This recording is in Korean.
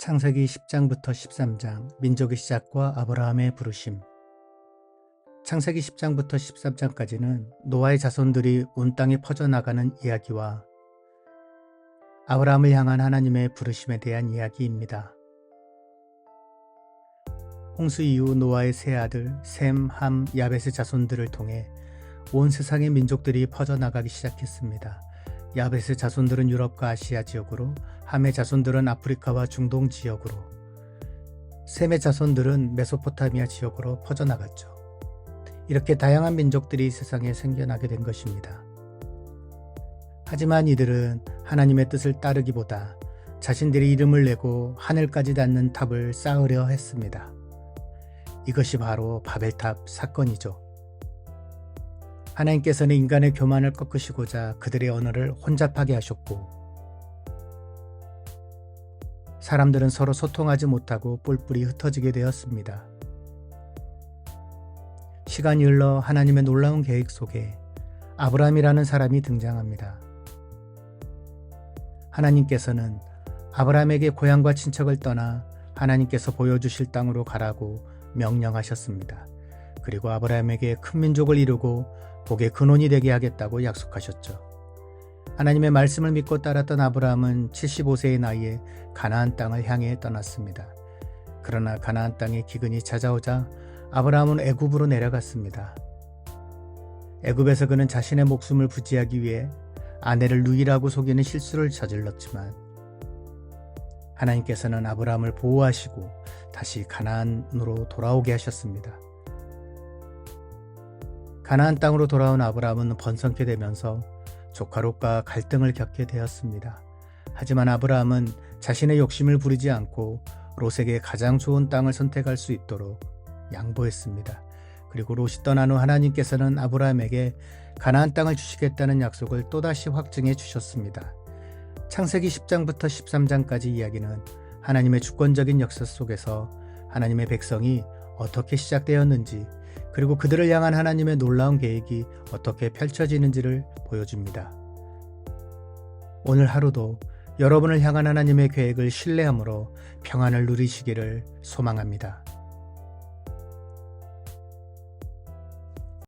창세기 10장부터 13장 민족의 시작과 아브라함의 부르심 창세기 10장부터 13장까지는 노아의 자손들이 온 땅에 퍼져나가는 이야기와 아브라함을 향한 하나님의 부르심에 대한 이야기입니다. 홍수 이후 노아의 세 아들 셈, 함, 야벳의 자손들을 통해 온 세상의 민족들이 퍼져나가기 시작했습니다. 야벳의 자손들은 유럽과 아시아 지역으로, 함의 자손들은 아프리카와 중동 지역으로, 셈의 자손들은 메소포타미아 지역으로 퍼져나갔죠. 이렇게 다양한 민족들이 세상에 생겨나게 된 것입니다. 하지만 이들은 하나님의 뜻을 따르기보다 자신들의 이름을 내고 하늘까지 닿는 탑을 쌓으려 했습니다. 이것이 바로 바벨탑 사건이죠. 하나님께서는 인간의 교만을 꺾으시고자 그들의 언어를 혼잡하게 하셨고, 사람들은 서로 소통하지 못하고 뿔뿔이 흩어지게 되었습니다. 시간이 흘러 하나님의 놀라운 계획 속에 아브라함이라는 사람이 등장합니다. 하나님께서는 아브라함에게 고향과 친척을 떠나 하나님께서 보여주실 땅으로 가라고 명령하셨습니다. 그리고 아브라함에게 큰 민족을 이루고 복의 근원이 되게 하겠다고 약속하셨죠. 하나님의 말씀을 믿고 따랐던 아브라함은 75세의 나이에 가나안 땅을 향해 떠났습니다. 그러나 가나안 땅에 기근이 찾아오자 아브라함은 애굽으로 내려갔습니다. 애굽에서 그는 자신의 목숨을 부지하기 위해 아내를 누이라고 속이는 실수를 저질렀지만 하나님께서는 아브라함을 보호하시고 다시 가나안으로 돌아오게 하셨습니다. 가나안 땅으로 돌아온 아브라함은 번성케 되면서 조카 롯과 갈등을 겪게 되었습니다. 하지만 아브라함은 자신의 욕심을 부리지 않고 롯에게 가장 좋은 땅을 선택할 수 있도록 양보했습니다. 그리고 롯이 떠난 후 하나님께서는 아브라함에게 가나안 땅을 주시겠다는 약속을 또다시 확증해 주셨습니다. 창세기 10장부터 13장까지 이야기는 하나님의 주권적인 역사 속에서 하나님의 백성이 어떻게 시작되었는지 그리고 그들을 향한 하나님의 놀라운 계획이 어떻게 펼쳐지는지를 보여줍니다. 오늘 하루도 여러분을 향한 하나님의 계획을 신뢰함으로 평안을 누리시기를 소망합니다.